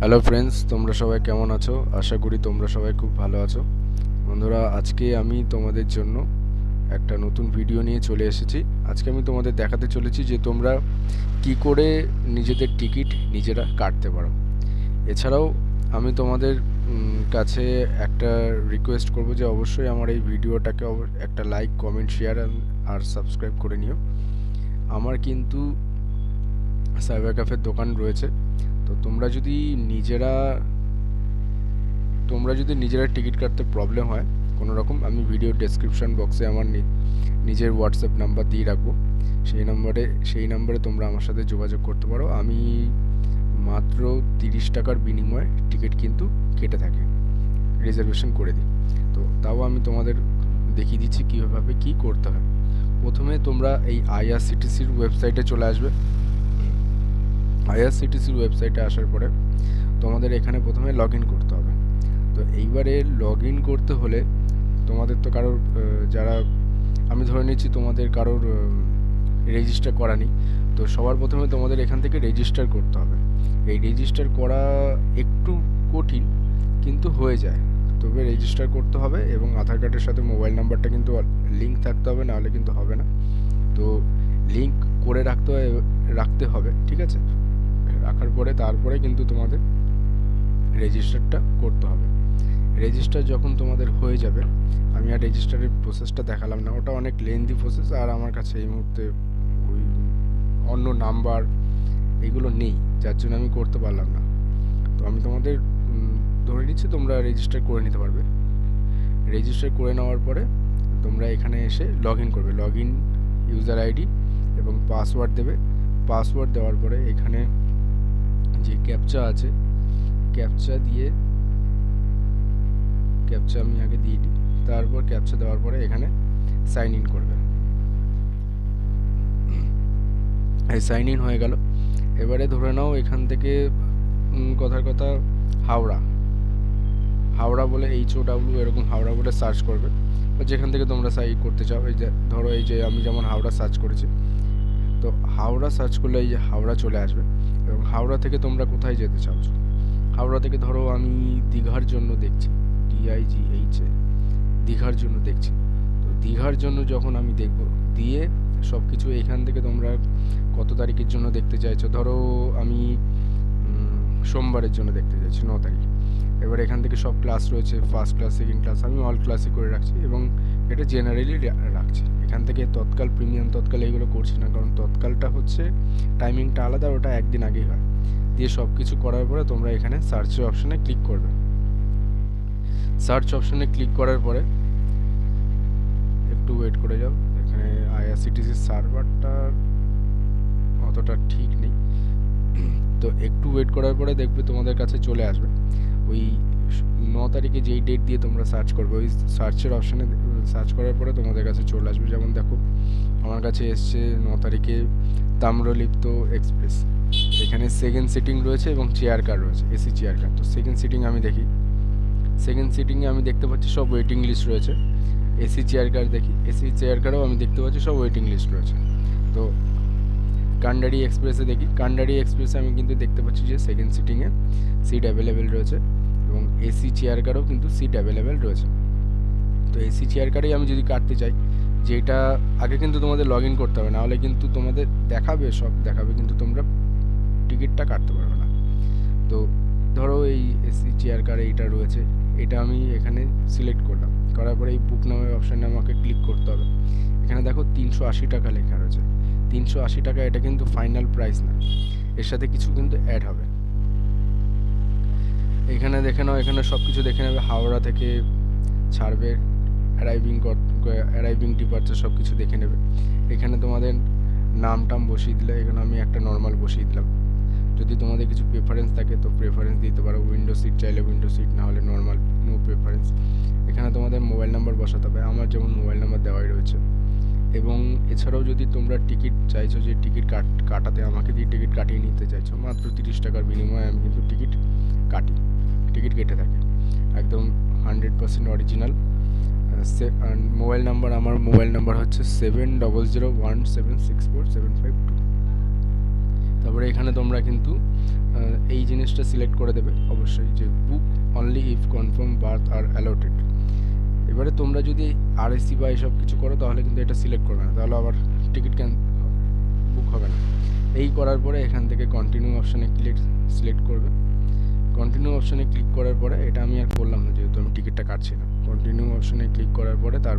Hello friends তোমরা সবাই কেমন আছো? আশা করি তোমরা সবাই খুব ভালো আছো। বন্ধুরা, আজকে আমি তোমাদের জন্য একটা নতুন ভিডিও নিয়ে চলে এসেছি। আজকে আমি তোমাদের দেখাতে চলেছি যে তোমরা কি করে নিজেদের টিকিট নিজেরা কাটতে পারো। এছাড়াও, আমি তোমাদের কাছে একটা রিকোয়েস্ট করব যে অবশ্যই আমার এই ভিডিওটাকে একটা লাইক কমেন্ট শেয়ার আর সাবস্ক্রাইব করে নিও। আমার কিন্তু সাইবার ক্যাফের দোকান রয়েছে। তো তোমরা যদি নিজেরা, তোমরা যদি নিজেরা টিকিট কাটতে প্রবলেম হয়, কোনো রকম, আমি ভিডিও ডেসক্রিপশন বক্সে আমার নিজের হোয়াটসঅ্যাপ নাম্বার দিয়ে রাখব। সেই নম্বরে সেই নম্বরে তোমরা আমার সাথে যোগাযোগ করতে পারো। আমি মাত্র তিরিশ টাকার বিনিময়ে টিকিট কিন্তু কেটে থাকে। রিজার্ভেশন করে দিই। তো তাও আমি তোমাদের দেখিয়ে দিচ্ছি কীভাবে, কী করতে হয়। প্রথমে তোমরা এই আইআরসিটিসির ওয়েবসাইটে চলে আসবে। আইআরসিটিসির ওয়েবসাইটে আসার পরে তোমাদের এখানে প্রথমে লগ করতে হবে। তো এইবারে লগ করতে হলে তোমাদের তো কারোর যারা, আমি ধরে নিচ্ছি তোমাদের কারোর রেজিস্টার করা নেই। তো সবার প্রথমে তোমাদের এখান থেকে রেজিস্টার করতে হবে। এই রেজিস্টার করা একটু কঠিন, কিন্তু হয়ে যায়। তবে রেজিস্টার করতে হবে এবং আধার কার্ডের সাথে মোবাইল নাম্বারটা কিন্তু লিঙ্ক থাকতে হবে, নাহলে কিন্তু হবে না। তো লিঙ্ক করে রাখতে হয় রাখতে হবে, ঠিক আছে? রাখার পরে তারপরে কিন্তু তোমাদের রেজিস্টারটা করতে হবে। রেজিস্টার যখন তোমাদের হয়ে যাবে, আমি আর রেজিস্টারের প্রসেসটা দেখালাম না। ওটা অনেক লেন্দি প্রসেস আর আমার কাছে এই মুহূর্তে ওই অন্য নাম্বার এগুলো নেই, যার জন্য আমি করতে পারলাম না। তো আমি তোমাদের ধরে নিচ্ছি তোমরা রেজিস্টার করে নিতে পারবে। রেজিস্টার করে নেওয়ার পরে তোমরা এখানে এসে লগ ইন করবে। লগ ইন ইউজার আইডি এবং পাসওয়ার্ড দেবে। পাসওয়ার্ড দেওয়ার পরে এখানে যে ক্যাপচা আছে ক্যাপচা দিয়ে ক্যাপচা আমি আগে দিয়ে দিই, তারপর ক্যাপচা দেওয়ার পরে এখানে সাইন ইন করবে। এই সাইন ইন হয়ে গেল। এবারে ধরে নাও এখান থেকে কথার কথা হাওড়া। হাওড়া বলে এইচ ও ডাব্লিউ এরকম হাওড়া বলে সার্চ করবে। যেখান থেকে তোমরা সাই করতে চাও, এই যে ধরো এই যে আমি যেমন হাওড়া সার্চ করেছি তো হাওড়া সার্চ করলে এই যে হাওড়া চলে আসবে এবং হাওড়া থেকে তোমরা কোথায় যেতে চাওছো? হাওড়া থেকে ধরো আমি দীঘার জন্য দেখছি ডিআইজি এইচ দীঘার জন্য দেখছি। তো দীঘার জন্য যখন আমি দেখব, দিয়ে সব কিছু এখান থেকে তোমরা কত তারিখের জন্য দেখতে চাইছো? ধরো আমি সোমবারের জন্য দেখতে চাইছি, ন তারিখ। এবার এখান থেকে সব ক্লাস রয়েছে ফার্স্ট ক্লাস সেকেন্ড ক্লাস আমি অল ক্লাসই করে রাখছি এবং এটা জেনারেলি রাখছি। এখান থেকে তৎকাল প্রিমিয়াম তৎকাল এইগুলো করছি না, কারণ তৎকালটা হচ্ছে টাইমিংটা আলাদা ওটা একদিন আগেই হয়। দিয়ে সব কিছু করার পরে তোমরা এখানে সার্চের অপশানে ক্লিক করবে। সার্চ অপশানে ক্লিক করার পরে একটু ওয়েট করে যাও। এখানে আইআরসিটিসির সার্ভারটা তো একটু ওয়েট করার পরে দেখবে তোমাদের কাছে চলে আসবে। ওই ন তারিখে যেই ডেট দিয়ে তোমরা সার্চ করবে, ওই সার্চের অপশানে সার্চ করার পরে তোমাদের কাছে চলে আসবে। যেমন দেখো, আমার কাছে এসছে ন তারিখে তাম্রলিপ্ত এক্সপ্রেস এখানে সেকেন্ড সিটিং রয়েছে এবং চেয়ার কার রয়েছে এসি চেয়ার কার তো সেকেন্ড সিটিং আমি দেখি। সেকেন্ড সিটিংয়ে আমি দেখতে পাচ্ছি সব ওয়েটিং লিস্ট রয়েছে। এসি চেয়ার কার দেখি। এসি চেয়ার কারও আমি দেখতে পাচ্ছি সব ওয়েটিং লিস্ট রয়েছে। তো কান্ডারি এক্সপ্রেসে দেখি। কান্ডারি এক্সপ্রেসে আমি কিন্তু দেখতে পাচ্ছি যে সেকেন্ড সিটিংয়ে সিট অ্যাভেলেবেল রয়েছে এবং এসি চেয়ার কারও কিন্তু সিট অ্যাভেলেবেল রয়েছে। তো এসি চেয়ার কারেই আমি যদি কাটতে চাই, যেটা আগে কিন্তু তোমাদের লগ ইন করতে হবে, নাহলে কিন্তু তোমাদের দেখাবে, সব দেখাবে, কিন্তু তোমরা টিকিটটা কাটতে পারবে না। তো ধরো এই এসি চেয়ার কার এইটা রয়েছে, এটা আমি এখানে সিলেক্ট করলাম। করার পরে এই বুক নামের অপশানে আমাকে ক্লিক করতে হবে। এখানে দেখো তিনশো আশি টাকা লেখা রয়েছে। তিনশো আশি টাকা, এটা কিন্তু ফাইনাল প্রাইস না। এর সাথে কিছু কিন্তু অ্যাড হবে। এখানে দেখে নাও, এখানে সব কিছু দেখে নেবে। হাওড়া থেকে ছাড়বে অ্যারাইভিং অ্যারাইভিং ডিপার্চার সব কিছু দেখে নেবে। এখানে তোমাদের নাম টাম বসিয়ে দিলে, এখানে আমি একটা নর্মাল বসিয়ে দিলাম। যদি তোমাদের কিছু প্রেফারেন্স থাকে, তো প্রেফারেন্স দিতে পারো। উইন্ডো সিট চাইলে উইন্ডো সিট না হলে নর্মাল নো প্রেফারেন্স এখানে তোমাদের মোবাইল নাম্বার বসাতে হবে। আমার যেমন মোবাইল নাম্বার দেওয়াই রয়েছে। এবং এছাড়াও যদি তোমরা টিকিট চাইছো যে টিকিট কাট, কাটাতে, আমাকে দিয়ে টিকিট কাটিয়ে নিতে চাইছো, মাত্র তিরিশ টাকার বিনিময়ে আমি কিন্তু টিকিট কাটি, টিকিট কেটে থাকি। একদম hundred percent original. Mobile number, আমার মোবাইল নাম্বার হচ্ছে seven double zero one seven six four seven five two. তারপরে এখানে তোমরা কিন্তু এই জিনিসটা সিলেক্ট করে দেবে অবশ্যই যে book only if confirm berth are allotted. এবারে তোমরা যদি আরএসি বা এসব কিছু করো, তাহলে কিন্তু এটা সিলেক্ট করবে না। তাহলে আবার টিকিট ক্যান বুক হবে না। এই করার পরে এখান থেকে কন্টিনিউ অপশানে ক্লিক সিলেক্ট করবে। কন্টিনিউ অপশানে ক্লিক করার পরে, এটা আমি আর করলাম না যেহেতু আমি টিকিটটা কাটছি না। কন্টিনিউ অপশানে ক্লিক করার পরে তার